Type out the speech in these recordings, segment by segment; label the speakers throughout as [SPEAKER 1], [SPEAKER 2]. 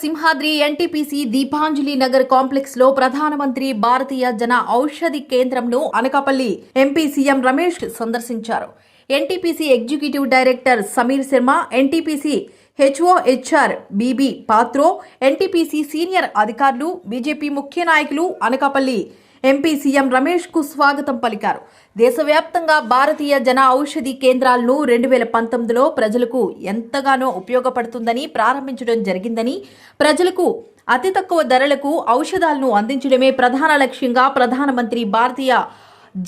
[SPEAKER 1] Simhadri NTPC Deepanjali Nagar కాంప్లెక్స్లో ప్రధానమంత్రి భారతీయ జన ఔషధి కేంద్రంను అనకాపల్లి ఎంపీ సీఎం రమేష్ సందర్శించారు. NTPC executive director Sameer Sharma NTPC HOHR BB Patro NTPC senior అధికారులు బీజేపీ ముఖ్య నాయకులు అనకాపల్లి ఎంపీ సీఎం రమేష్కు స్వాగతం పలికారు. దేశవ్యాప్తంగా భారతీయ జన ఔషధి కేంద్రాలను రెండు వేల పంతొమ్మిదిలో ప్రజలకు ఎంతగానో ఉపయోగపడుతుందని ప్రారంభించడం జరిగిందని ప్రజలకు అతి తక్కువ ధరలకు ఔషధాలను అందించడమే ప్రధాన లక్ష్యంగా ప్రధానమంత్రి భారతీయ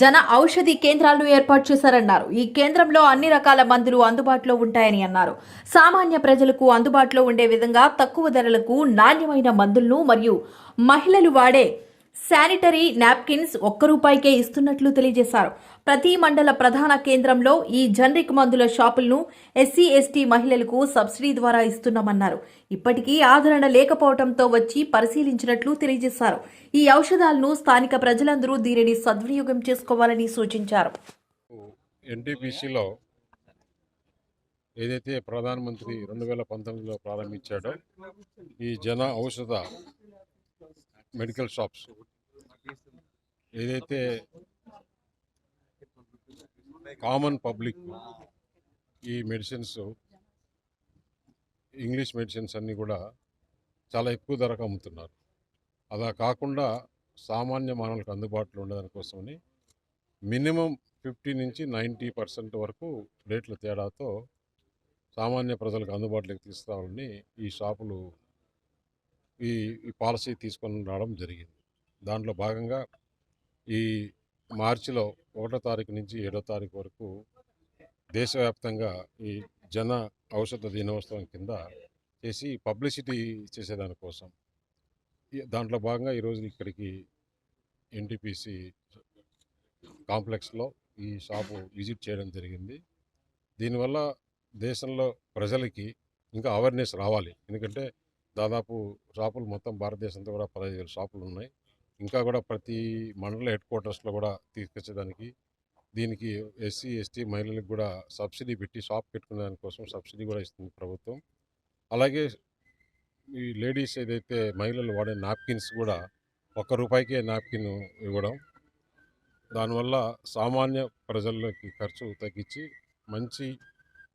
[SPEAKER 1] జన ఔషధి కేంద్రాలను ఏర్పాటు చేశారన్నారు. ఈ కేంద్రంలో అన్ని రకాల మందులు అందుబాటులో ఉంటాయని అన్నారు. సామాన్య ప్రజలకు అందుబాటులో ఉండే విధంగా తక్కువ ధరలకు నాణ్యమైన మందులను మరియు మహిళలు వాడే శానిటరీ నాప్కిన్స్ ఒక్క రూపాయికే ఇస్తున్నట్లు తెలియజేశారు. ప్రతి మండల ప్రధాన కేంద్రంలో ఈ జనరిక్ మందుల షాపులను ఎస్సీ ఎస్టీ మహిళలకు సబ్సిడీ ద్వారా ఇస్తున్నామన్నారు. ఇప్పటికీ ఆదరణ లేకపోవడంతో వచ్చి పరిశీలించినట్లు తెలియజేశారు. ఈ ఔషధాలను స్థానిక ప్రజలందరూ దీనిని సద్వినియోగం చేసుకోవాలని సూచించారు.
[SPEAKER 2] ఎన్టీపీసీలో ఏదైతే ప్రధానమంత్రి రెండు వేల పంతొమ్మిదిలో ప్రారంభించాడో ఈ జన ఔషధ మెడికల్ షాప్స్ ఏదైతే కామన్ పబ్లిక్ ఈ మెడిసిన్స్ ఇంగ్లీష్ మెడిసిన్స్ అన్నీ కూడా చాలా ఎక్కువ ధరకు అమ్ముతున్నారు. అలా కాకుండా సామాన్య మానవులకు అందుబాటులో ఉండదానికోసమని మినిమం ఫిఫ్టీ నుంచి నైంటీ పర్సెంట్ వరకు రేట్ల తేడాతో సామాన్య ప్రజలకు అందుబాటులోకి తీసుకురావాలని ఈ షాపులు ఈ ఈ పాలసీ తీసుకొని రావడం జరిగింది. దాంట్లో భాగంగా ఈ మార్చిలో ఒకటో తారీఖు నుంచి ఏడో తారీఖు వరకు దేశవ్యాప్తంగా ఈ జన ఔషధ దినోత్సవం కింద చేసి పబ్లిసిటీ చేసేదానికోసం ఈ- దాంట్లో భాగంగా ఈరోజు ఇక్కడికి ఎన్టీపీసీ కాంప్లెక్స్లో ఈ షాపు విజిట్ చేయడం జరిగింది. దీనివల్ల దేశంలో ప్రజలకి ఇంకా అవేర్నెస్ రావాలి. ఎందుకంటే దాదాపు షాపులు మొత్తం భారతదేశంతో కూడా పదహైదు వేల షాపులు ఉన్నాయి. ఇంకా కూడా ప్రతి మండల హెడ్ క్వార్టర్స్లో కూడా తీసుకొచ్చేదానికి. దీనికి ఎస్సీ ఎస్టీ మహిళలకు కూడా సబ్సిడీ పెట్టి షాప్ పెట్టుకునే దానికోసం సబ్సిడీ కూడా ఇస్తుంది ప్రభుత్వం. అలాగే ఈ లేడీస్ ఏదైతే మహిళలు వాడే నాప్కిన్స్ కూడా ఒక్క రూపాయికే నాప్కిన్ ఇవ్వడం దానివల్ల సామాన్య ప్రజల్లోకి ఖర్చు తగ్గించి మంచి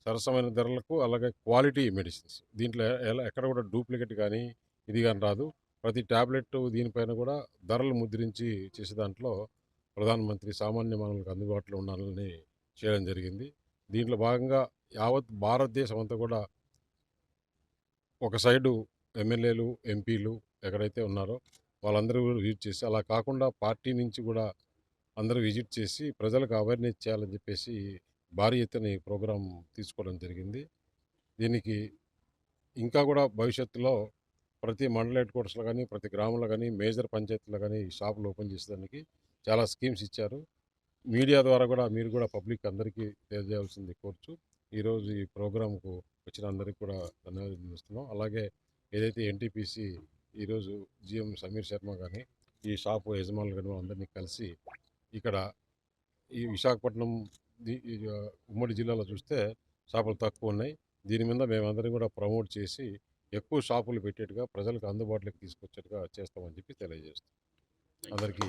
[SPEAKER 2] సరసమైన ధరలకు అలాగే క్వాలిటీ మెడిసిన్స్. దీంట్లో ఎలా ఎక్కడ కూడా డూప్లికేట్ కానీ ఇది కానీ రాదు. ప్రతి ట్యాబ్లెట్ దీనిపైన కూడా ధరలు ముద్రించి చేసే దాంట్లో ప్రధానమంత్రి సామాన్య మానవులకు అందుబాటులో ఉండాలని చేయడం జరిగింది. దీంట్లో భాగంగా యావత్ భారతదేశం అంతా కూడా ఒక సైడు ఎమ్మెల్యేలు ఎంపీలు ఎక్కడైతే ఉన్నారో వాళ్ళందరూ కూడా విజిట్ చేసి అలా కాకుండా పార్టీ నుంచి కూడా అందరూ విజిట్ చేసి ప్రజలకు అవేర్నెస్ చేయాలని చెప్పేసి భారీ ఎత్తున ఈ ప్రోగ్రాం తీసుకోవడం జరిగింది. దీనికి ఇంకా కూడా భవిష్యత్తులో ప్రతి మండల హెడ్ క్వార్టర్స్లో కానీ ప్రతి గ్రామంలో కానీ మేజర్ పంచాయతీలో కానీ ఈ షాపులు ఓపెన్ చేసేదానికి చాలా స్కీమ్స్ ఇచ్చారు. మీడియా ద్వారా కూడా మీరు కూడా పబ్లిక్ అందరికీ తెలియజేయాల్సింది కోర్చు. ఈరోజు ఈ ప్రోగ్రాంకు వచ్చిన అందరికీ కూడా ధన్యవాదాలు ఇస్తున్నాం అలాగే ఏదైతే ఎన్టీపీసీ ఈరోజు జిఎం సమీర్ శర్మ కానీ ఈ షాపు యజమానులు కానీ అందరినీ కలిసి ఇక్కడ ఈ విశాఖపట్నం ఉమ్మడి జిల్లాలో చూస్తే షాపులు తక్కువ ఉన్నాయి. దీని మీద మేమందరం కూడా ప్రమోట్ చేసి ఎక్కువ షాపులు పెట్టేట్టుగా ప్రజలకు అందుబాటులోకి తీసుకొచ్చేట్టుగా చేస్తామని చెప్పి తెలియజేస్తాం అందరికీ